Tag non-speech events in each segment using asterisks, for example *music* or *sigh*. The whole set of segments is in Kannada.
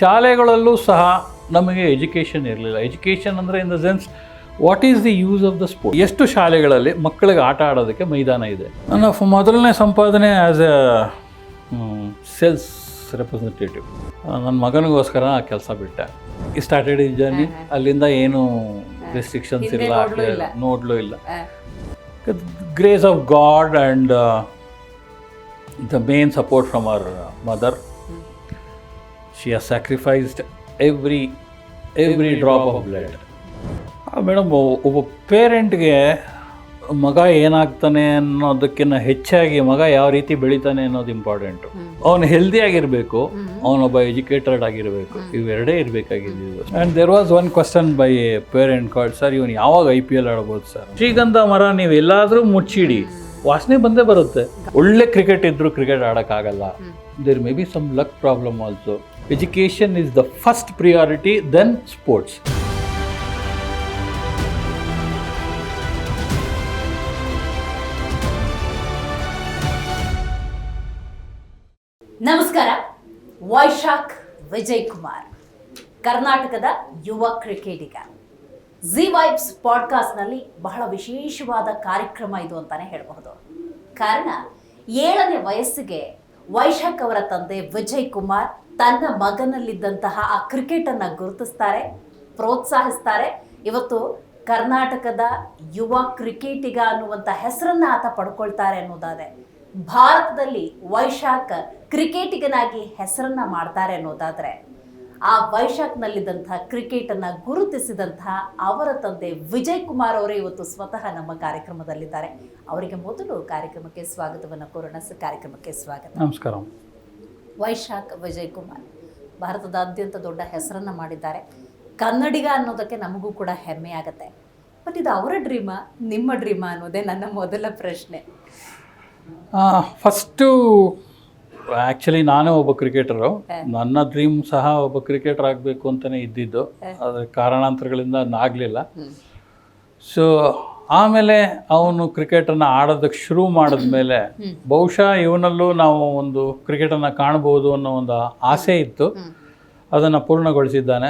ಶಾಲೆಗಳಲ್ಲೂ ಸಹ ನಮಗೆ ಎಜುಕೇಷನ್ ಇರಲಿಲ್ಲ. ಎಜುಕೇಷನ್ ಅಂದರೆ in the sense what is the use of the sport ಎಷ್ಟು ಶಾಲೆಗಳಲ್ಲಿ ಮಕ್ಕಳಿಗೆ ಆಟ ಆಡೋದಕ್ಕೆ ಮೈದಾನ ಇದೆ? ನನ್ನ ಮೊದಲನೇ ಸಂಪಾದನೆ ಆ್ಯಸ್ ಎ ಸೇಲ್ಸ್ ರೆಪ್ರೆಸೆಂಟೇಟಿವ್ ನನ್ನ ಮಗನಿಗೋಸ್ಕರ ಆ ಕೆಲಸ ಬಿಟ್ಟೆ. ಈ ಸ್ಟಾರ್ಟೆಡ್ ಈ ಜರ್ನಿ ಅಲ್ಲಿಂದ ಏನು ರೆಸ್ಟ್ರಿಕ್ಷನ್ಸ್ ಇಲ್ಲ. ನೋಡಲೂ ಇಲ್ಲ. Grace of God and the main support from our mother she are sacrificed every every drop of blood madam ಒಬ್ಬ ಪೇರೆಂಟ್ಗೆ ಮಗ ಏನಾಗ್ತಾನೆ ಅನ್ನೋದಕ್ಕಿಂತ ಹೆಚ್ಚಾಗಿ ಮಗ ಯಾವ ರೀತಿ ಬೆಳಿತಾನೆ ಅನ್ನೋದು ಇಂಪಾರ್ಟೆಂಟು ಅವನು ಹೆಲ್ದಿ ಆಗಿರಬೇಕು ಅವನೊಬ್ಬ ಎಜುಕೇಟೆಡ್ ಆಗಿರಬೇಕು ಇವೆರಡೇ ಇರಬೇಕಾಗಿದ್ದು and there was one question by parent card sir ಇವನು ಯಾವಾಗ ಐ ಪಿ ಎಲ್ ಆಡ್ಬೋದು ಸರ್ ಶ್ರೀಗಂಧ ಮರ ನೀವು ಎಲ್ಲಾದರೂ ಮುಚ್ಚಿಡಿ ವಾಸನೆ ಬಂದೇ ಬರುತ್ತೆ. ಒಳ್ಳೆ ಕ್ರಿಕೆಟ್ ಇದ್ರೂ cricket ಆಡೋಕ್ಕಾಗಲ್ಲ. There may be some luck problem also education is the first priority then sports ನಮಸ್ಕಾರ. ವೈಶಾಖ್ ವಿಜಯ್ ಕುಮಾರ್, ಕರ್ನಾಟಕದ ಯುವ ಕ್ರಿಕೆಟಿಗ ಜಿ ವೈಬ್ಸ್ ಪಾಡ್ಕಾಸ್ಟ್ನಲ್ಲಿ ಬಹಳ ವಿಶೇಷವಾದ ಕಾರ್ಯಕ್ರಮ ಇದು ಅಂತಾನೆ ಹೇಳಬಹುದು. ಕಾರಣ, ಏಳನೇ ವಯಸ್ಸಿಗೆ ವೈಶಾಖ್ ಅವರ ತಂದೆ ವಿಜಯ್ ಕುಮಾರ್ ತನ್ನ ಮಗನಲ್ಲಿದ್ದಂತಹ ಆ ಕ್ರಿಕೆಟನ್ನು ಗುರುತಿಸ್ತಾರೆ, ಪ್ರೋತ್ಸಾಹಿಸ್ತಾರೆ. ಇವತ್ತು ಕರ್ನಾಟಕದ ಯುವ ಕ್ರಿಕೆಟಿಗ ಅನ್ನುವಂಥ ಹೆಸರನ್ನ ಆತ ಪಡ್ಕೊಳ್ತಾರೆ ಅನ್ನೋದಾದ್ರೆ ಭಾರತದಲ್ಲಿ ವೈಶಾಖ್ ಕ್ರಿಕೆಟಿಗನಾಗಿ ಹೆಸರನ್ನ ಮಾಡ್ತಾರೆ ಅನ್ನೋದಾದ್ರೆ ಆ ವೈಶಾಖ್ನಲ್ಲಿದ್ದಂಥ ಕ್ರಿಕೆಟನ್ನು ಗುರುತಿಸಿದಂಥ ಅವರ ತಂದೆ ವಿಜಯ್ ಕುಮಾರ್ ಅವರೇ ಇವತ್ತು ಸ್ವತಃ ನಮ್ಮ ಕಾರ್ಯಕ್ರಮದಲ್ಲಿದ್ದಾರೆ. ಅವರಿಗೆ ಮೊದಲು ಕಾರ್ಯಕ್ರಮಕ್ಕೆ ಸ್ವಾಗತವನ್ನು ಕೋರೋಣ ಸರ್ ಕಾರ್ಯಕ್ರಮಕ್ಕೆ ಸ್ವಾಗತ. ನಮಸ್ಕಾರ. ವೈಶಾಖ್ ವಿಜಯ್ ಕುಮಾರ್ ಭಾರತದಾದ್ಯಂತ ದೊಡ್ಡ ಹೆಸರನ್ನು ಮಾಡಿದ್ದಾರೆ. ಕನ್ನಡಿಗ ಅನ್ನೋದಕ್ಕೆ ನಮಗೂ ಕೂಡ ಹೆಮ್ಮೆ ಆಗುತ್ತೆ. ಬಟ್ ಇದು ಅವರ ಡ್ರೀಮಾ ನಿಮ್ಮ ಡ್ರೀಮಾ ಅನ್ನೋದೇ ನನ್ನ ಮೊದಲ ಪ್ರಶ್ನೆ. ಫಸ್ಟು ಆ್ಯಕ್ಚುಲಿ ನಾನೇ ಒಬ್ಬ ಕ್ರಿಕೆಟರು ನನ್ನ ಡ್ರೀಮ್ ಸಹ ಒಬ್ಬ ಕ್ರಿಕೆಟರ್ ಆಗಬೇಕು ಅಂತಲೇ ಇದ್ದಿದ್ದು. ಆದರೆ ಕಾರಣಾಂತರಗಳಿಂದ ಆಗಲಿಲ್ಲ. ಸೊ ಆಮೇಲೆ ಅವನು ಕ್ರಿಕೆಟನ್ನು ಆಡೋದಕ್ಕೆ ಶುರು ಮಾಡಿದ್ಮೇಲೆ ಬಹುಶಃ ಇವನಲ್ಲೂ ನಾವು ಒಂದು ಕ್ರಿಕೆಟನ್ನು ಕಾಣಬಹುದು ಅನ್ನೋ ಒಂದು ಆಸೆ ಇತ್ತು. ಅದನ್ನು ಪೂರ್ಣಗೊಳಿಸಿದ್ದಾನೆ.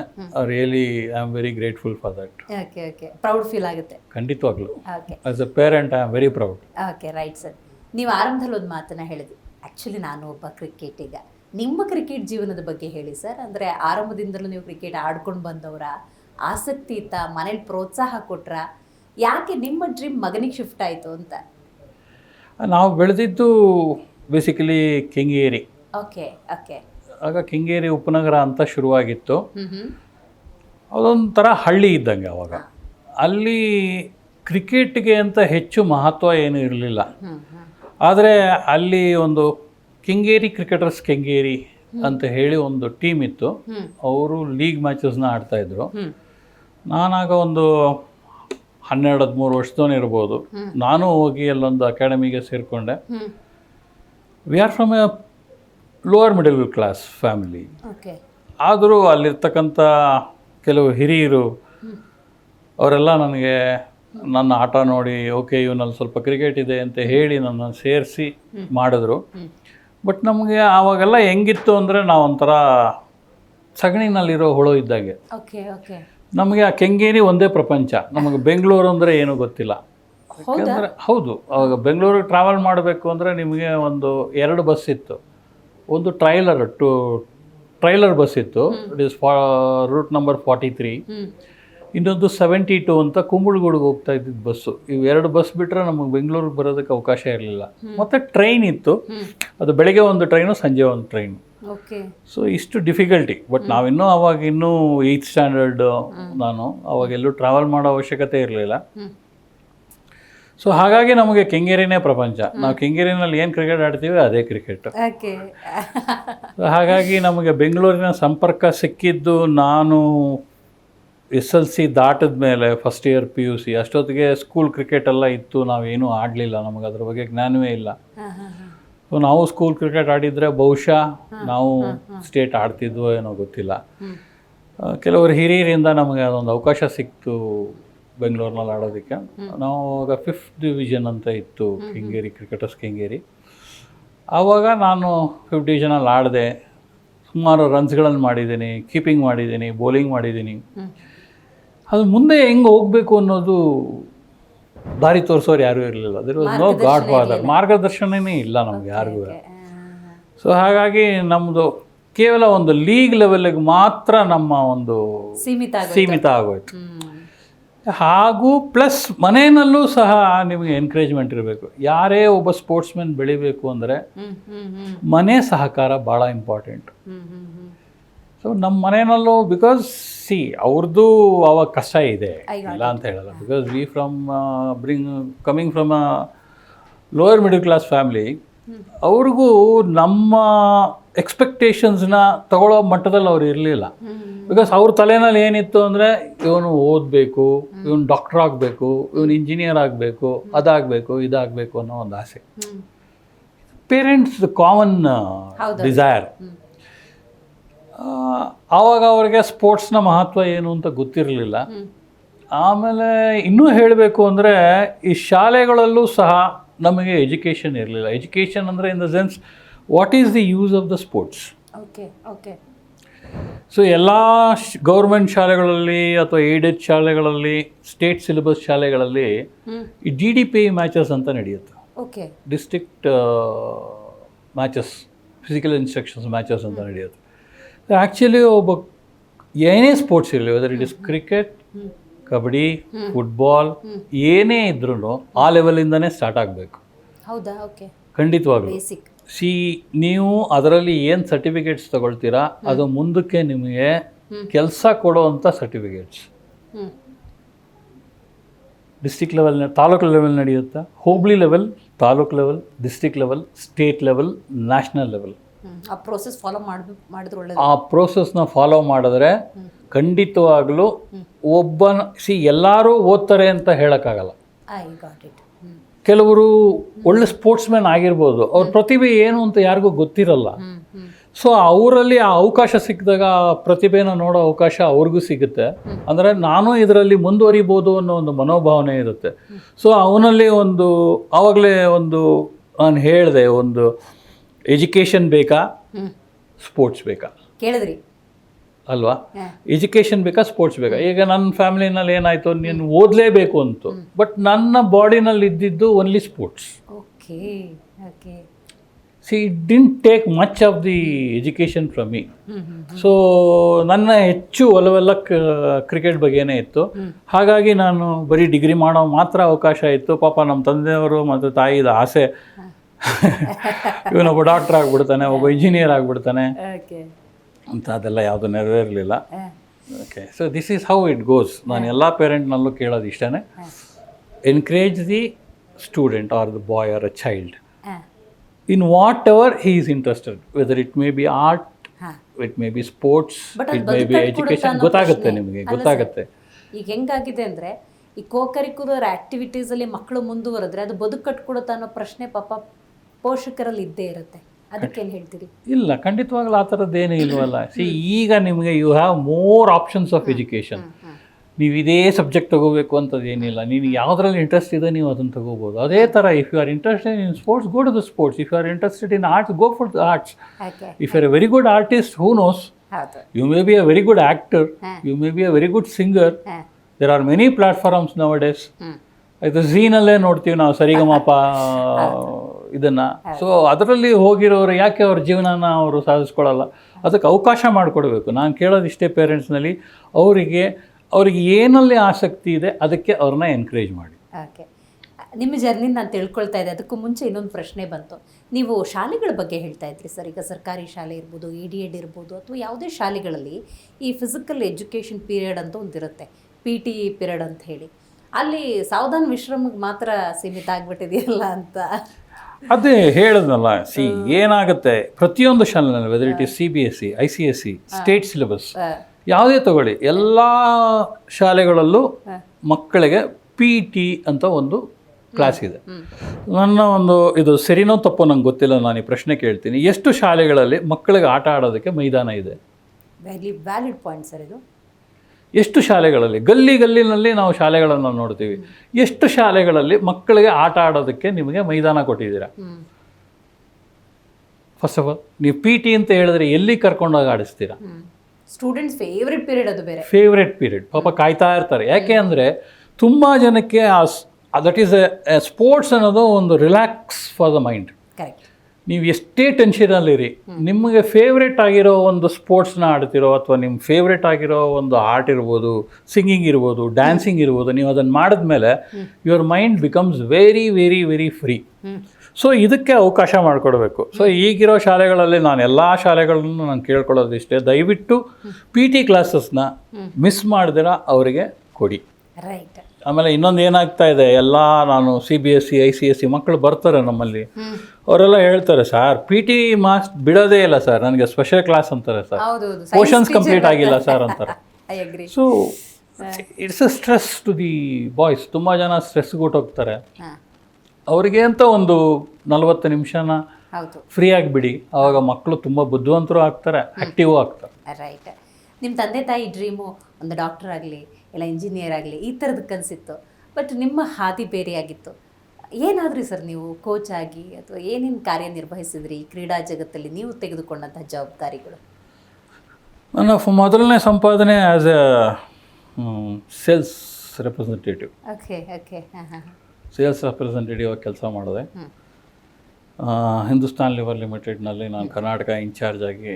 Really I am very grateful for that okay okay proud feel ಆಗುತ್ತೆ. ಖಂಡಿತವಾಗ್ಲೂ. As a parent I am very proud okay right sir ನೀವು ಆರಂಭದಲ್ಲಿ ಒಂದು ಮಾತನ್ನು ಹೇಳಿದ್ರಿ. ಆ್ಯಕ್ಚುಲಿ ನಾನು ಒಬ್ಬ ಕ್ರಿಕೆಟಿಗ ನಿಮ್ಮ ಕ್ರಿಕೆಟ್ ಜೀವನದ ಬಗ್ಗೆ ಹೇಳಿ ಸರ್ ಅಂದರೆ ಆರಂಭದಿಂದಲೂ ನೀವು ಕ್ರಿಕೆಟ್ ಆಡ್ಕೊಂಡು ಬಂದವರ ಆಸಕ್ತಿ ಇತ್ತ ಮನೇಲಿ ಪ್ರೋತ್ಸಾಹ ಕೊಟ್ರ ಯಾಕೆ ನಿಮ್ಮ ಡ್ರೀಮ್ ಮಗನಿಗೆ ಶಿಫ್ಟ್ ಆಯಿತು ಅಂತ? ನಾವು ಬೆಳೆದಿದ್ದು ಬೇಸಿಕಲಿ ಕೆಂಗೇರಿ. ಓಕೆ ಓಕೆ ಆಗ ಕೆಂಗೇರಿ ಉಪನಗರ ಅಂತ ಶುರುವಾಗಿತ್ತು. ಅದೊಂಥರ ಹಳ್ಳಿ ಇದ್ದಂಗೆ ಅವಾಗ. ಅಲ್ಲಿ ಕ್ರಿಕೆಟ್ಗೆ ಅಂತ ಹೆಚ್ಚು ಮಹತ್ವ ಏನೂ ಇರಲಿಲ್ಲ. ಆದರೆ ಅಲ್ಲಿ ಒಂದು ಕೆಂಗೇರಿ ಕ್ರಿಕೆಟರ್ಸ್ ಕೆಂಗೇರಿ ಅಂತ ಹೇಳಿ ಒಂದು ಟೀಮ್ ಇತ್ತು. ಅವರು ಲೀಗ್ ಮ್ಯಾಚಸ್ನ ಆಡ್ತಾಯಿದ್ರು ಇದ್ರು. ನಾನಾಗ ಒಂದು ಹನ್ನೆರಡು ಹದಿಮೂರು ವರ್ಷದವನು ಇರ್ಬೋದು. ನಾನು ಹೋಗಿ ಅಲ್ಲೊಂದು ಅಕಾಡೆಮಿಗೆ ಸೇರಿಕೊಂಡೆ. We are from a lower middle class family ಆದರೂ ಅಲ್ಲಿರ್ತಕ್ಕಂಥ ಕೆಲವು ಹಿರಿಯರು ಅವರೆಲ್ಲ ನನಗೆ ನನ್ನ ಆಟ ನೋಡಿ ಓಕೆ ಇವನಲ್ಲಿ ಸ್ವಲ್ಪ ಕ್ರಿಕೆಟ್ ಇದೆ ಅಂತ ಹೇಳಿ ನನ್ನನ್ನು ಸೇರಿಸಿ ಮಾಡಿದ್ರು. ಬಟ್ ನಮಗೆ ಆವಾಗೆಲ್ಲ ಹೆಂಗಿತ್ತು ಅಂದರೆ ನಾವೊಂಥರ ಸಗಣಿನಲ್ಲಿರೋ ಹುಳು ಇದ್ದಾಗೆ. ಓಕೆ ಓಕೆ ನಮಗೆ ಆ ಕೆಂಗೇರಿ ಒಂದೇ ಪ್ರಪಂಚ. ನಮಗೆ ಬೆಂಗಳೂರು ಅಂದರೆ ಏನೂ ಗೊತ್ತಿಲ್ಲ. ಯಾಕೆಂದರೆ ಹೌದು ಅವಾಗ ಬೆಂಗಳೂರಿಗೆ ಟ್ರಾವೆಲ್ ಮಾಡಬೇಕು ಅಂದರೆ ನಿಮಗೆ ಒಂದು ಎರಡು ಬಸ್ ಇತ್ತು. ಒಂದು ಟ್ರೈಲರ್ ಟು ಟ್ರೈಲರ್ ಬಸ್ ಇತ್ತು. ಇಟ್ ಇಸ್ ಫಾ ರೂಟ್ ನಂಬರ್ ಫಾರ್ಟಿ ತ್ರೀ ಇನ್ನೊಂದು ಸೆವೆಂಟಿ ಟು ಅಂತ ಕುಂಬಳಗೂಡಿಗೆ ಹೋಗ್ತಾ ಇದ್ದಿದ್ದು ಬಸ್ಸು ಇವು ಎರಡು ಬಸ್ ಬಿಟ್ಟರೆ ನಮಗೆ ಬೆಂಗಳೂರಿಗೆ ಬರೋದಕ್ಕೆ ಅವಕಾಶ ಇರಲಿಲ್ಲ. ಮತ್ತು ಟ್ರೈನ್ ಇತ್ತು. ಅದು ಬೆಳಗ್ಗೆ ಒಂದು ಟ್ರೈನು ಸಂಜೆ ಒಂದು ಟ್ರೈನು ಸೊ ಇಷ್ಟು ಡಿಫಿಕಲ್ಟಿ ಬಟ್ ನಾವಿನ್ನೂ ಅವಾಗ ಇನ್ನೂ ಏಯ್ತ್ ಸ್ಟ್ಯಾಂಡರ್ಡ್ ನಾನು ಅವಾಗೆಲ್ಲೂ ಟ್ರಾವೆಲ್ ಮಾಡೋ ಅವಶ್ಯಕತೆ ಇರಲಿಲ್ಲ. ಸೊ ಹಾಗಾಗಿ ನಮಗೆ ಕೆಂಗೇರಿನೇ ಪ್ರಪಂಚ. ನಾವು ಕೆಂಗೇರಿನಲ್ಲಿ ಏನು ಕ್ರಿಕೆಟ್ ಆಡ್ತೀವಿ ಅದೇ ಕ್ರಿಕೆಟ್ ಹಾಗಾಗಿ ನಮಗೆ ಬೆಂಗಳೂರಿನ ಸಂಪರ್ಕ ಸಿಕ್ಕಿದ್ದು ನಾನು ಎಸ್ ಎಲ್ ಸಿ ದಾಟಿದ ಮೇಲೆ first year P U C ಅಷ್ಟೊತ್ತಿಗೆ ಸ್ಕೂಲ್ ಕ್ರಿಕೆಟ್ ಎಲ್ಲ ಇತ್ತು ನಾವೇನೂ ಆಡಲಿಲ್ಲ ನಮಗೆ ಅದ್ರ ಬಗ್ಗೆ ಜ್ಞಾನವೇ ಇಲ್ಲ. ಸೊ ನಾವು ಸ್ಕೂಲ್ ಕ್ರಿಕೆಟ್ ಆಡಿದರೆ ಬಹುಶಃ ನಾವು ಸ್ಟೇಟ್ ಆಡ್ತಿದ್ವೋ ಏನೋ ಗೊತ್ತಿಲ್ಲ. ಕೆಲವರು ಹಿರಿಯರಿಂದ ನಮಗೆ ಅದೊಂದು ಅವಕಾಶ ಸಿಕ್ತು ಬೆಂಗಳೂರಿನಲ್ಲಿ ಆಡೋದಕ್ಕೆ. ನಾವು ಆವಾಗ ಫಿಫ್ತ್ ಡಿವಿಷನ್ ಅಂತ ಇತ್ತು ಕೆಂಗೇರಿ ಕ್ರಿಕೆಟರ್ಸ್ ಕೆಂಗೇರಿ. ಆವಾಗ ನಾನು ಫಿಫ್ತ್ ಡಿವಿಷನಲ್ಲಿ ಆಡಿದೆ ಸುಮಾರು ರನ್ಸ್ಗಳನ್ನು ಮಾಡಿದ್ದೀನಿ ಕೀಪಿಂಗ್ ಮಾಡಿದ್ದೀನಿ ಬೌಲಿಂಗ್ ಮಾಡಿದ್ದೀನಿ. ಅದು ಮುಂದೆ ಹೆಂಗೆ ಹೋಗಬೇಕು ಅನ್ನೋದು ದಾರಿ ತೋರಿಸೋರು ಯಾರೂ ಇರಲಿಲ್ಲ. ಅದ್ರ ನೋ ಗಾಡ್ ಫಾದರ್ ಮಾರ್ಗದರ್ಶನವೇ ಇಲ್ಲ ನಮ್ಗೆ ಯಾರಿಗೂ. ಸೊ ಹಾಗಾಗಿ ನಮ್ಮದು ಕೇವಲ ಒಂದು ಲೀಗ್ ಲೆವೆಲ್ಗೆ ಮಾತ್ರ ನಮ್ಮ ಒಂದು ಸೀಮಿತ ಸೀಮಿತ ಆಗೋಯ್ತು. ಹಾಗೂ ಪ್ಲಸ್ ಮನೆಯಲ್ಲೂ ಸಹ ನಿಮಗೆ ಎನ್ಕರೇಜ್ಮೆಂಟ್ ಇರಬೇಕು. ಯಾರೇ ಒಬ್ಬ ಸ್ಪೋರ್ಟ್ಸ್ಮನ್ ಬೆಳಿಬೇಕು ಅಂದರೆ ಮನೆ ಸಹಕಾರ ಭಾಳ ಇಂಪಾರ್ಟೆಂಟ್ ಸೊ ನಮ್ಮ ಮನೆಯಲ್ಲೂ ಬಿಕಾಸ್ ಸಿ ಅವ್ರದ್ದು ಅವಾಗ ಕಷ್ಟ ಇದೆ. ಇಲ್ಲ ಅಂತ ಹೇಳಲ್ಲ. Because we from bring coming from a lower middle class family ಅವ್ರಿಗೂ ನಮ್ಮ ಎಕ್ಸ್ಪೆಕ್ಟೇಷನ್ಸ್ನ ತಗೊಳ್ಳೋ ಮಟ್ಟದಲ್ಲಿ ಅವ್ರು ಇರಲಿಲ್ಲ. ಬಿಕಾಸ್ ಅವ್ರ ತಲೆನಲ್ಲಿ ಏನಿತ್ತು ಅಂದರೆ ಇವನು ಓದಬೇಕು ಇವನು ಡಾಕ್ಟರ್ ಆಗಬೇಕು ಇವನು ಇಂಜಿನಿಯರ್ ಆಗಬೇಕು ಅದಾಗಬೇಕು ಇದಾಗಬೇಕು ಅನ್ನೋ ಒಂದು ಆಸೆ. Parents common. ಡಿಸೈರ್ ಆವಾಗ ಅವರಿಗೆ ಸ್ಪೋರ್ಟ್ಸ್ನ ಮಹತ್ವ ಏನು ಅಂತ ಗೊತ್ತಿರಲಿಲ್ಲ. ಆಮೇಲೆ ಇನ್ನೂ ಹೇಳಬೇಕು ಅಂದರೆ ಈ ಶಾಲೆಗಳಲ್ಲೂ ಸಹ ನಮಗೆ ಎಜುಕೇಷನ್ ಇರಲಿಲ್ಲ. ಎಜುಕೇಷನ್ ಅಂದರೆ in the sense what is the use of the sports okay okay. So ಎಲ್ಲ ಗೌರ್ಮೆಂಟ್ ಶಾಲೆಗಳಲ್ಲಿ ಅಥವಾ ಏಡೆಡ್ ಶಾಲೆಗಳಲ್ಲಿ ಸ್ಟೇಟ್ ಸಿಲೆಬಸ್ ಶಾಲೆಗಳಲ್ಲಿ ಈ ಡಿ ಡಿ ಪಿ ಮ್ಯಾಚಸ್ ಅಂತ ನಡೆಯುತ್ತೆ. Okay. District matches physical instructions matches ಅಂತ ನಡೆಯುತ್ತೆ. ಆ್ಯಕ್ಚುಲಿ ಒಬ್ಬ ಏನೇ ಸ್ಪೋರ್ಟ್ಸ್ ಇರಲಿ whether it is cricket kabaddi football ಏನೇ ಇದ್ರೂ ಆ ಲೆವೆಲಿಂದನೇ ಸ್ಟಾರ್ಟ್ ಆಗಬೇಕು. ಹೌದಾ? ಓಕೆ ಖಂಡಿತವಾಗ್ಲೂ. ಸಿ ನೀವು ಅದರಲ್ಲಿ ಏನು ಸರ್ಟಿಫಿಕೇಟ್ಸ್ ತಗೊಳ್ತೀರಾ ಅದು ಮುಂದಕ್ಕೆ ನಿಮಗೆ ಕೆಲಸ ಕೊಡುವಂಥ certificates district level taluk level ನಡೆಯುತ್ತಾ? Hobli level taluk level district level state level national level ಆ ಪ್ರೋಸೆಸ್ ಫಾಲೋ ಮಾಡಿದ್ರೆ ಆ ಪ್ರೋಸೆಸ್ನ ಫಾಲೋ ಮಾಡಿದ್ರೆ ಖಂಡಿತವಾಗ್ಲೂ ಒಬ್ಬ ಸಿ ಎಲ್ಲರೂ ಓದ್ತಾರೆ ಅಂತ ಹೇಳೋಕ್ಕಾಗಲ್ಲ. ಐ ಗಾಟ್ ಇಟ್ ಕೆಲವರು ಒಳ್ಳೆ ಸ್ಪೋರ್ಟ್ಸ್ ಮ್ಯಾನ್ ಆಗಿರ್ಬೋದು ಅವ್ರ ಪ್ರತಿಭೆ ಏನು ಅಂತ ಯಾರಿಗೂ ಗೊತ್ತಿರಲ್ಲ. ಸೊ ಅವರಲ್ಲಿ ಆ ಅವಕಾಶ ಸಿಕ್ಕಿದಾಗ ಆ ಪ್ರತಿಭೆನ ನೋಡೋ ಅವಕಾಶ ಅವ್ರಿಗೂ ಸಿಗುತ್ತೆ. ಅಂದರೆ ನಾನು ಇದರಲ್ಲಿ ಮುಂದುವರಿಬೋದು ಅನ್ನೋ ಒಂದು ಮನೋಭಾವನೆ ಇರುತ್ತೆ. ಸೊ ಅವನಲ್ಲಿ ಒಂದು ಆವಾಗಲೇ ಒಂದು ನಾನು ಹೇಳಿದೆ ಒಂದು ಎಜುಕೇಷನ್ ಬೇಕಾ? ಸ್ಪೋರ್ಟ್ಸ್ ಬೇಕಾ? ಕೇಳಿದ್ರಿ. ಅಲ್ವಾ. ಎಜುಕೇಷನ್ ಬೇಕಾ ಸ್ಪೋರ್ಟ್ಸ್ ಬೇಕಾ? ಈಗ ನನ್ನ ಫ್ಯಾಮಿಲಿನಲ್ಲಿ ಏನಾಯಿತು? ನೀನು ಓದಲೇಬೇಕು ಅಂತು. ಬಟ್ ನನ್ನ ಬಾಡಿನಲ್ಲಿ ಇದ್ದಿದ್ದು only sports okay okay see didn't take much of the education from me so ನನ್ನ ಹೆಚ್ಚು ಒಲವೆಲ್ಲ ಕ್ರಿಕೆಟ್ ಬಗ್ಗೆನೇ ಇತ್ತು. ಹಾಗಾಗಿ ನಾನು ಬರೀ ಡಿಗ್ರಿ ಮಾಡೋ ಮಾತ್ರ ಅವಕಾಶ ಇತ್ತು. ಪಾಪ ನಮ್ಮ ತಂದೆಯವರು ಮತ್ತು ತಾಯಿದ ಆಸೆ. ಇವನೊಬ್ಬ ಡಾಕ್ಟರ್ ಆಗಿಬಿಡ್ತಾನೆ ಒಬ್ಬ ಇಂಜಿನಿಯರ್ ಆಗಿಬಿಡ್ತಾನೆ. ಅಂತ ಅದೆಲ್ಲ ಯಾವುದು ನೆರವೇರಲಿಲ್ಲ. Okay so this is how it goes ನಾನು ಎಲ್ಲ ಪೇರೆಂಟ್ನಲ್ಲೂ ಕೇಳೋದು ಇಷ್ಟೇ encourage the student or the boy or a child in whatever he is interested whether it may be art it may be sports it may be education ಗೊತ್ತಾಗುತ್ತೆ ನಿಮಗೆ ಗೊತ್ತಾಗುತ್ತೆ. ಈಗ ಹೆಂಗಾಗಿದೆ ಅಂದ್ರೆ ಈ ಕೋಕರಿಕ್ಯುಲರ್ ಆಕ್ಟಿವಿಟೀಸಲ್ಲಿ ಮಕ್ಕಳು ಮುಂದುವರೆದ್ರೆ ಅದು ಬದುಕು ಕಟ್ಕೊಡುತ್ತಾ ಅನ್ನೋ ಪ್ರಶ್ನೆ ಪಾಪ ಪೋಷಕರಲ್ಲಿ ಇದ್ದೇ ಇರುತ್ತೆ ಅದಕ್ಕೇನು ಹೇಳ್ತೀರಿ? ಇಲ್ಲ ಖಂಡಿತವಾಗ್ಲೂ ಆ ಥರದ್ದು ಏನೂ ಇಲ್ವಲ್ಲ. ಸಿ ಈಗ ನಿಮಗೆ you have more options of education ನೀವು ಇದೇ ಸಬ್ಜೆಕ್ಟ್ ತಗೋಬೇಕು ಅಂತದ್ದು ಏನಿಲ್ಲ. ನೀವು ಯಾವುದ್ರಲ್ಲಿ ಇಂಟ್ರೆಸ್ಟ್ ಇದೆ ನೀವು ಅದನ್ನು ತಗೋಬೋದು. ಅದೇ ಥರ if you are interested in sports go to the sports if you are interested in arts go for the arts if you are a very good artist who knows you may be a very good actor you may be a very good singer there are many platforms nowadays ಇದು ಝೀನಲ್ಲೇ ನೋಡ್ತೀವಿ ನಾವು ಸರಿಗಮಪ ಇದನ್ನ. ಸೊ ಅದರಲ್ಲಿ ಹೋಗಿರೋರು ಯಾಕೆ ಅವ್ರ ಜೀವನನ ಅವರು ಸಾಧಿಸ್ಕೊಳ್ಳಲ್ಲ ಅದಕ್ಕೆ ಅವಕಾಶ ಮಾಡಿಕೊಡ್ಬೇಕು. ನಾನು ಕೇಳೋದಿಷ್ಟೇ ಪೇರೆಂಟ್ಸ್ನಲ್ಲಿ ಅವರಿಗೆ ಅವ್ರಿಗೆ ಏನಲ್ಲಿ ಆಸಕ್ತಿ ಇದೆ ಅದಕ್ಕೆ ಅವ್ರನ್ನ ಎನ್ಕರೇಜ್ ಮಾಡಿ. ಓಕೆ. ನಿಮ್ಮ ಜರ್ನಿ ನಾನು ತಿಳ್ಕೊಳ್ತಾ ಇದ್ದೆ. ಅದಕ್ಕೂ ಮುಂಚೆ ಇನ್ನೊಂದು ಪ್ರಶ್ನೆ ಬಂತು. ನೀವು ಶಾಲೆಗಳ ಬಗ್ಗೆ ಹೇಳ್ತಾ ಇದ್ರಿ ಸರ್. ಈಗ ಸರ್ಕಾರಿ ಶಾಲೆ ಇರ್ಬೋದು ಇ ಡಿ ಎಡ್ ಇರ್ಬೋದು ಅಥವಾ ಯಾವುದೇ ಶಾಲೆಗಳಲ್ಲಿ ಈ ಫಿಸಿಕಲ್ ಎಜುಕೇಷನ್ ಪೀರಿಯಡ್ ಅಂತ ಒಂದಿರುತ್ತೆ ಪಿ ಟಿ ಪೀರಿಯಡ್ ಅಂತ ಹೇಳಿ. ಅಲ್ಲಿ ಸಾವಧಾನ ವಿಶ್ರಮಕ್ಕೆ ಮಾತ್ರ ಸೀಮಿತ ಆಗ್ಬಿಟ್ಟಿದೆಯಲ್ಲ ಅಂತ. ಅದೇ ಹೇಳಿದ್ನಲ್ಲ ಸಿ ಏನಾಗುತ್ತೆ? ಪ್ರತಿಯೊಂದು ಶಾಲೆನಲ್ಲಿ whether it is C B S C I C S C state syllabus ಯಾವುದೇ ತಗೊಳ್ಳಿ ಎಲ್ಲ ಶಾಲೆಗಳಲ್ಲೂ ಮಕ್ಕಳಿಗೆ ಪಿ ಟಿ ಅಂತ ಒಂದು ಕ್ಲಾಸ್ ಇದೆ. ನನ್ನ ಒಂದು ಇದು ಸರಿನೋ ತಪ್ಪೋ ನಂಗೆ ಗೊತ್ತಿಲ್ಲ ನಾನು ಈ ಪ್ರಶ್ನೆ ಕೇಳ್ತೀನಿ. ಎಷ್ಟು ಶಾಲೆಗಳಲ್ಲಿ ಮಕ್ಕಳಿಗೆ ಆಟ ಆಡೋದಕ್ಕೆ ಮೈದಾನ ಇದೆ? ವ್ಯಾಲಿ ವ್ಯಾಲಿಡ್ ಪಾಯಿಂಟ್ ಸರ್ ಇದು. ಎಷ್ಟು ಶಾಲೆಗಳಲ್ಲಿ ಗಲ್ಲಿ ಗಲ್ಲಿನಲ್ಲಿ ನಾವು ಶಾಲೆಗಳನ್ನು ನೋಡ್ತೀವಿ. ಎಷ್ಟು ಶಾಲೆಗಳಲ್ಲಿ ಮಕ್ಕಳಿಗೆ ಆಟ ಆಡೋದಕ್ಕೆ ನಿಮಗೆ ಮೈದಾನ ಕೊಟ್ಟಿದ್ದೀರಾ? ಫಸ್ಟ್ ಆಫ್ ಆಲ್ ನೀವು ಪಿ ಟಿ ಅಂತ ಹೇಳಿದ್ರೆ ಎಲ್ಲಿ ಕರ್ಕೊಂಡೋಗಿ ಆಡಿಸ್ತೀರಾ? ಸ್ಟೂಡೆಂಟ್ಸ್ ಫೇವ್ರೆಟ್ ಪೀರಿಯಡ್ ಅದು ಬೇರೆ. ಫೇವ್ರೆಟ್ ಪೀರಿಯಡ್ ಪಾಪ ಕಾಯ್ತಾ ಇರ್ತಾರೆ. ಯಾಕೆ ಅಂದರೆ ತುಂಬ ಜನಕ್ಕೆ ಆ ದಟ್ ಈಸ್ ಎ ಸ್ಪೋರ್ಟ್ಸ್ ಅನ್ನೋದು ಒಂದು relax for the mind correct ನೀವು ಎಷ್ಟೇ ಟೆನ್ಷನಲ್ಲಿರಿ ನಿಮಗೆ ಫೇವ್ರೇಟ್ ಆಗಿರೋ ಒಂದು ಸ್ಪೋರ್ಟ್ಸ್ನ ಆಡ್ತಿರೋ ಅಥವಾ ನಿಮ್ಮ ಫೇವ್ರೇಟ್ ಆಗಿರೋ ಒಂದು ಆರ್ಟ್ ಇರ್ಬೋದು ಸಿಂಗಿಂಗ್ ಇರ್ಬೋದು ಡ್ಯಾನ್ಸಿಂಗ್ ಇರ್ಬೋದು ನೀವು ಅದನ್ನು ಮಾಡಿದ್ಮೇಲೆ your mind becomes very very very free so ಇದಕ್ಕೆ ಅವಕಾಶ ಮಾಡಿಕೊಡ್ಬೇಕು. ಸೊ ಈಗಿರೋ ಶಾಲೆಗಳಲ್ಲಿ ನಾನು ಎಲ್ಲ ಶಾಲೆಗಳನ್ನು ನಾನು ಕೇಳ್ಕೊಳ್ಳೋದು ಇಷ್ಟೇ ದಯವಿಟ್ಟು ಪಿ ಟಿ ಕ್ಲಾಸಸ್ನ ಮಿಸ್ ಮಾಡಿದ್ರೆ ಅವರಿಗೆ ಕೊಡಿ. ರೈಟ್ ಆಮೇಲೆ ಇನ್ನೊಂದು ಏನಾಗ್ತಾ ಇದೆ ಎಲ್ಲ ನಾನು C B S C I C S C ಮಕ್ಕಳು ಬರ್ತಾರೆ ನಮ್ಮಲ್ಲಿ. ಅವರೆಲ್ಲ ಹೇಳ್ತಾರೆ ಸರ್ ಪಿ ಟಿ ಮಾರ್ಕ್ಸ್ ಬಿಡೋದೇ ಇಲ್ಲ ಸರ್ ನನಗೆ ಸ್ಪೆಷಲ್ ಕ್ಲಾಸ್ ಅಂತಾರೆ ಸರ್. ಪೋರ್ಷನ್ಸ್ ಕಂಪ್ಲೀಟ್ ಆಗಿಲ್ಲ ಸರ್ ಅಂತಾರೆ. So it's a stress to the boys ತುಂಬ ಜನ ಸ್ಟ್ರೆಸ್ಗೆ ಹೋಗ್ತಾರೆ. ಅವರಿಗೆ ಅಂತ ಒಂದು ನಲವತ್ತು ನಿಮಿಷನ ಫ್ರೀ ಆಗಿಬಿಡಿ ಅವಾಗ ಮಕ್ಕಳು ತುಂಬ ಬುದ್ಧಿವಂತರು ಆಗ್ತಾರೆ ಆಕ್ಟಿವ್ ಆಗ್ತಾರೆ. ರೈಟ್ ನಿಮ್ಮ ತಂದೆ ತಾಯಿ ಡ್ರೀಮು ಒಂದು ಡಾಕ್ಟರ್ ಆಗಲಿ ಇಲ್ಲ ಇಂಜಿನಿಯರ್ ಆಗಲಿ ಈ ಥರದ ಕನಸಿತ್ತು. ಬಟ್ ನಿಮ್ಮ ಹಾದಿ ಬೇರೆಯಾಗಿತ್ತು. ಏನಾದ್ರಿ ಸರ್ ನೀವು ಕೋಚ್ ಆಗಿ ಅಥವಾ ಏನೇನು ಕಾರ್ಯನಿರ್ವಹಿಸಿದ್ರಿ ಈ ಕ್ರೀಡಾ ಜಗತ್ತಲ್ಲಿ ನೀವು ತೆಗೆದುಕೊಂಡಂತಹ ಜವಾಬ್ದಾರಿಗಳು? ನನ್ನ ಮೊದಲನೇ ಸಂಪಾದನೆ as a sales representative okay okay ಹಾಂ ಹಾಂ ಸೇಲ್ಸ್ ರೆಪ್ರೆಸೆಂಟೇಟಿವ್ ಆಗಿ ಕೆಲಸ ಮಾಡಿದೆ. ಹಿಂದೂಸ್ತಾನ್ ಲಿವರ್ ಲಿಮಿಟೆಡ್ನಲ್ಲಿ ನಾನು ಕರ್ನಾಟಕ ಇನ್ಚಾರ್ಜ್ ಆಗಿ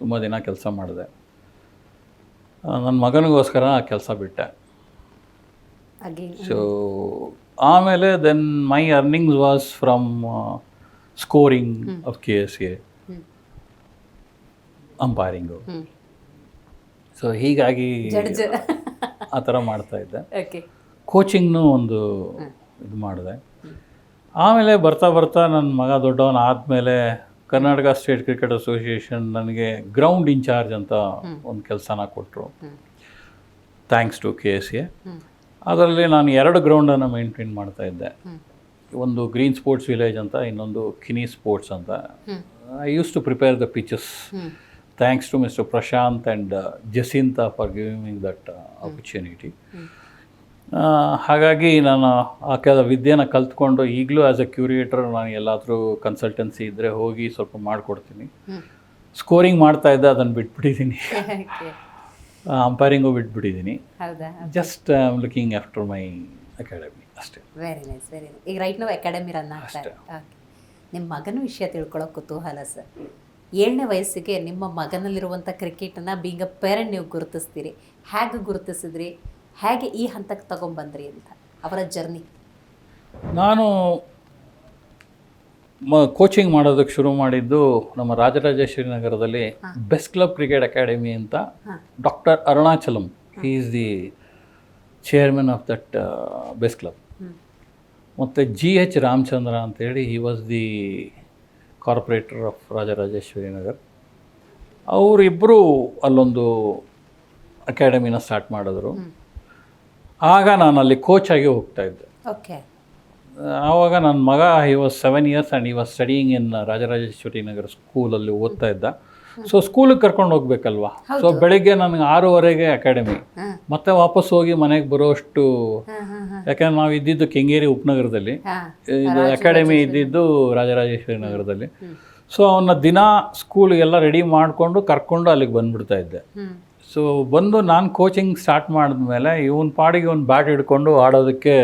ತುಂಬ ದಿನ ಕೆಲಸ ಮಾಡಿದೆ. ನನ್ನ ಮಗನಿಗೋಸ್ಕರ ಆ ಕೆಲಸ ಬಿಟ್ಟೆ. ಸೊ ಆಮೇಲೆ then my earnings was from scoring of K S A umpiring so ಹೀಗಾಗಿ ಆ ಥರ ಮಾಡ್ತಾ ಇದ್ದೆ. ಕೋಚಿಂಗ್ನು ಒಂದು ಇದು ಮಾಡಿದೆ. ಆಮೇಲೆ ಬರ್ತಾ ಬರ್ತಾ ನನ್ನ ಮಗ ದೊಡ್ಡವನ ಆದಮೇಲೆ ಕರ್ನಾಟಕ ಸ್ಟೇಟ್ ಕ್ರಿಕೆಟ್ ಅಸೋಸಿಯೇಷನ್ ನನಗೆ ಗ್ರೌಂಡ್ ಇನ್ಚಾರ್ಜ್ ಅಂತ ಒಂದು ಕೆಲಸನ ಕೊಟ್ಟರು thanks to K S A ಅದರಲ್ಲಿ ನಾನು ಎರಡು ಗ್ರೌಂಡನ್ನು ಮೇಂಟೈನ್ ಮಾಡ್ತಾ ಇದ್ದೆ. ಒಂದು ಗ್ರೀನ್ ಸ್ಪೋರ್ಟ್ಸ್ ವಿಲೇಜ್ ಅಂತ ಇನ್ನೊಂದು ಕಿನಿ ಸ್ಪೋರ್ಟ್ಸ್ ಅಂತ. I used to prepare the pitches thanks to mister Prashant and Jacintha for giving that opportunity ಹಾಗಾಗಿ ನಾನು ಆ ಕೆಲ ವಿದ್ಯೆನ ಕಲ್ತ್ಕೊಂಡು ಈಗಲೂ ಆ್ಯಸ್ ಎ ಕ್ಯೂರಿಯೇಟರ್ ನಾನು ಎಲ್ಲಾದರೂ ಕನ್ಸಲ್ಟೆನ್ಸಿ ಇದ್ದರೆ ಹೋಗಿ ಸ್ವಲ್ಪ ಮಾಡಿಕೊಡ್ತೀನಿ. ಸ್ಕೋರಿಂಗ್ ಮಾಡ್ತಾ ಇದ್ದೆ ಅದನ್ನು ಬಿಟ್ಬಿಟ್ಟಿದ್ದೀನಿ umpiring ಬಿಟ್ಬಿಟ್ಟಿದ್ದೀನಿ just I am looking after my academy ಅಷ್ಟೇ. ವೆರಿ ನೈಸ್ ವೆರಿ ನೈಸ್ ಈಗ ರೈಟ್ ನಾವು ಅಕಾಡೆಮಿ ರನ್ ಆಗ್ತಾರೆ ನಿಮ್ಮ ಮಗನ ವಿಷಯ ತಿಳ್ಕೊಳ್ಳೋ ಕುತೂಹಲ ಸರ್ ಏಳನೇ ವಯಸ್ಸಿಗೆ ನಿಮ್ಮ ಮಗನಲ್ಲಿರುವಂಥ ಕ್ರಿಕೆಟನ್ನು ಬೀಂಗ್ ಅ ಪೇರೆಂಟ್ ನೀವು ಗುರುತಿಸ್ತೀರಿ. ಹೇಗೆ ಗುರುತಿಸಿದ್ರಿ? ಹೇಗೆ ಈ ಹಂತಕ್ಕೆ ತಗೊಂಬಂದ್ರಿ ಅಂತ ಅವರ ಜರ್ನಿ ನಾನು ಮ ಕೋಚಿಂಗ್ ಮಾಡೋದಕ್ಕೆ ಶುರು ಮಾಡಿದ್ದು ನಮ್ಮ ರಾಜರಾಜೇಶ್ವರಿ ನಗರದಲ್ಲಿ ಬೆಸ್ಟ್ ಕ್ಲಬ್ ಕ್ರಿಕೆಟ್ ಅಕಾಡೆಮಿ ಅಂತ doctor Arunachalam he is the chairman of that best club ಮತ್ತು ಜಿ ಎಚ್ ರಾಮಚಂದ್ರ ಅಂತೇಳಿ he was the corporator of Rajarajeshwari Nagar. ಅವರಿಬ್ಬರು ಅಲ್ಲೊಂದು ಅಕಾಡೆಮಿನ ಸ್ಟಾರ್ಟ್ ಮಾಡಿದ್ರು. ಆಗ ನಾನು ಅಲ್ಲಿ ಕೋಚ್ ಆಗಿ ಹೋಗ್ತಾ ಇದ್ದೆ. ಓಕೆ ಆವಾಗ ನನ್ನ ಮಗ he was seven years and he was studying in Rajarajeshwari Nagar ಸ್ಕೂಲಲ್ಲಿ ಓದ್ತಾ ಇದ್ದ. ಸೊ ಸ್ಕೂಲಿಗೆ ಕರ್ಕೊಂಡು ಹೋಗ್ಬೇಕಲ್ವಾ? ಸೊ ಬೆಳಿಗ್ಗೆ ನನಗೆ ಆರೂವರೆಗೆ ಅಕಾಡೆಮಿ ಮತ್ತೆ ವಾಪಸ್ ಹೋಗಿ ಮನೆಗೆ ಬರೋಷ್ಟು ಯಾಕಂದ್ರೆ ನಾವು ಇದ್ದಿದ್ದು ಕೆಂಗೇರಿ ಉಪನಗರದಲ್ಲಿ. ಇದು ಅಕಾಡೆಮಿ ಇದ್ದಿದ್ದು ರಾಜರಾಜೇಶ್ವರಿ ನಗರದಲ್ಲಿ. ಸೊ ಅವನ್ನ ದಿನ ಸ್ಕೂಲ್ಗೆಲ್ಲ ರೆಡಿ ಮಾಡಿಕೊಂಡು ಕರ್ಕೊಂಡು ಅಲ್ಲಿಗೆ ಬಂದ್ಬಿಡ್ತಾ ಇದ್ದೆ. ಸೊ ಬಂದು ನಾನು ಕೋಚಿಂಗ್ ಸ್ಟಾರ್ಟ್ ಮಾಡಿದ್ಮೇಲೆ ಇವನ್ ಪಾಡಿಗೆ ಒಂದು ಬ್ಯಾಟ್ ಹಿಡ್ಕೊಂಡು ಆಡೋದಕ್ಕೆ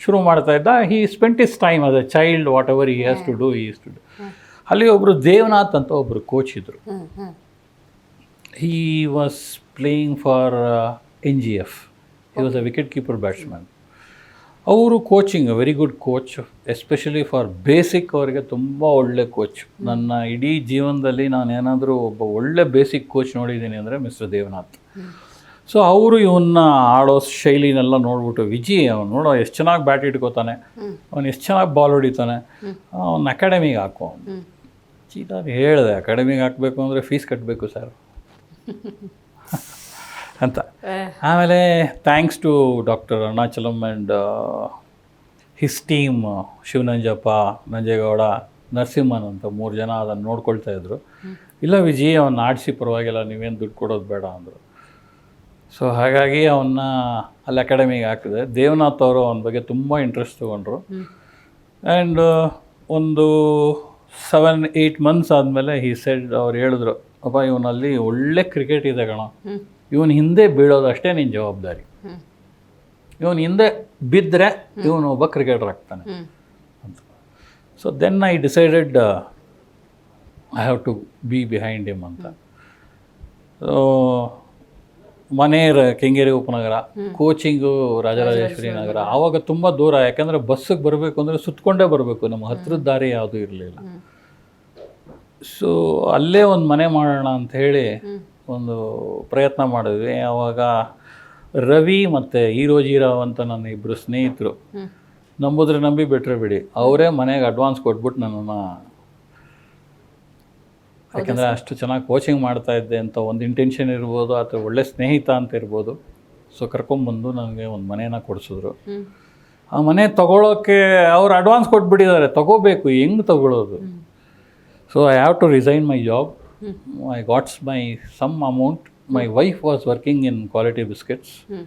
ಶುರು ಮಾಡ್ತಾ ಇದ್ದ. He spent his time as a child whatever he has to do he to do ಅಲ್ಲಿ ಒಬ್ಬರು ದೇವನಾಥ್ ಅಂತ ಒಬ್ಬರು ಕೋಚ್ ಇದ್ದರು he was playing for N G F he was a wicket keeper batsman ಅವರು coaching very good coach especially for basic ಅವರಿಗೆ ತುಂಬ ಒಳ್ಳೆ ಕೋಚ್ ನನ್ನ ಇಡೀ ಜೀವನದಲ್ಲಿ ನಾನು ಏನಾದರೂ ಒಬ್ಬ ಒಳ್ಳೆ ಬೇಸಿಕ್ ಕೋಚ್ ನೋಡಿದ್ದೀನಿ ಅಂದರೆ ಮಿಸ್ಟರ್ ದೇವನಾಥ್. ಸೊ ಅವರು ಇವನ್ನ ಆಡೋ ಶೈಲಿನೆಲ್ಲ ನೋಡ್ಬಿಟ್ಟು ವಿಜಿ, ಅವನು ನೋಡೋ ಎಷ್ಟು ಚೆನ್ನಾಗಿ ಬ್ಯಾಟ್ ಇಟ್ಕೋತಾನೆ. ಅವನು ಎಷ್ಟು ಚೆನ್ನಾಗಿ ಬಾಲ್ ಹೊಡಿತಾನೆ. ಅವನ ಅಕಾಡೆಮಿಗೆ ಹಾಕೋ ಚೀತಾ ಹೇಳಿದೆ ಅಕಾಡೆಮಿಗೆ ಹಾಕಬೇಕು ಅಂದರೆ ಫೀಸ್ ಕಟ್ಟಬೇಕು ಸರ್ *laughs* ಅಂತ. ಆಮೇಲೆ thanks to doctor Arunachalam and his team Shivananjappa Nanjegowda Narasimhan ಅಂತ ಮೂರು ಜನ ಅದನ್ನು ನೋಡ್ಕೊಳ್ತಾ ಇದ್ರು. ಇಲ್ಲ ವಿಜಿ ಅವನ್ನ ಆಡಿಸಿ ಪರವಾಗಿಲ್ಲ ನೀವೇನು ದುಡ್ಡು ಕೊಡೋದು ಬೇಡ ಅಂದರು. ಸೊ ಹಾಗಾಗಿ ಅವನ್ನ ಅಲ್ಲಿ ಅಕಾಡೆಮಿಗೆ ಹಾಕಿದೆ. ದೇವನಾಥ್ ಅವರು ಅವನ ಬಗ್ಗೆ ತುಂಬ ಇಂಟ್ರೆಸ್ಟ್ ತೊಗೊಂಡ್ರು. ಆ್ಯಂಡ್ ಒಂದು ಸೆವೆನ್ ಏಯ್ಟ್ ಮಂತ್ಸ್ ಆದಮೇಲೆ ಈ ಸೆಡ್ ಅವ್ರು ಹೇಳಿದ್ರು ಅಪ್ಪ ಇವನಲ್ಲಿ ಒಳ್ಳೆ ಕ್ರಿಕೆಟ್ ಇದೆ ಕಣ. ಇವನು ಹಿಂದೆ ಬೀಳೋದು ಅಷ್ಟೇ ನಿನ್ನ ಜವಾಬ್ದಾರಿ. ಇವನು ಹಿಂದೆ ಬಿದ್ದರೆ ಇವನು ಒಬ್ಬ ಕ್ರಿಕೆಟರ್ ಆಗ್ತಾನೆ. ಅಂತ. So then I decided I have to be behind him. ಅಂತ ಮನೇರ್ ಕೆಂಗೇರಿ ಉಪನಗರ ಕೋಚಿಂಗು ರಾಜರಾಜೇಶ್ವರಿ ನಗರ ಆವಾಗ ತುಂಬ ದೂರ ಯಾಕಂದರೆ ಬಸ್ಸಿಗೆ ಬರಬೇಕು ಅಂದರೆ ಸುತ್ತಕೊಂಡೇ ಬರಬೇಕು ನಮ್ಮ ಹತ್ತಿರದ ದಾರಿ ಯಾವುದೂ ಇರಲಿಲ್ಲ. ಸೊ ಅಲ್ಲೇ ಒಂದು ಮನೆ ಮಾಡೋಣ ಅಂತ ಹೇಳಿ. ಒಂದು ಪ್ರಯತ್ನ ಮಾಡಿದ್ವಿ. ಆವಾಗ ರವಿ ಮತ್ತು ಈರೋಜಿರಾವ್ ಅಂತ ನನ್ನ ಇಬ್ಬರು ಸ್ನೇಹಿತರು ನಂಬಿದ್ರೆ ನಂಬಿ ಬಿಟ್ರೆ ಬಿಡಿ. ಅವರೇ ಮನೆಗೆ ಅಡ್ವಾನ್ಸ್ ಕೊಟ್ಬಿಟ್ಟು ನನ್ನನ್ನು ಯಾಕೆಂದರೆ ಅಷ್ಟು ಚೆನ್ನಾಗಿ ಕೋಚಿಂಗ್ ಮಾಡ್ತಾ ಇದ್ದೆ ಅಂತ ಒಂದು ಇಂಟೆನ್ಷನ್ ಇರ್ಬೋದು ಅಥವಾ ಒಳ್ಳೆ ಸ್ನೇಹಿತ ಅಂತ ಇರ್ಬೋದು. ಸೊ ಕರ್ಕೊಂಬಂದು ನನಗೆ ಒಂದು ಮನೇನ ಕೊಡಿಸಿದ್ರು. ಆ ಮನೆ ತಗೊಳ್ಳೋಕ್ಕೆ ಅವ್ರು ಅಡ್ವಾನ್ಸ್ ಕೊಟ್ಬಿಟ್ಟಿದ್ದಾರೆ. ತಗೋಬೇಕು ಹೆಂಗೆ ತಗೊಳ್ಳೋದು so I have to resign my job I got my some amount. My hmm. wife was working in Quality Biscuits. Hmm.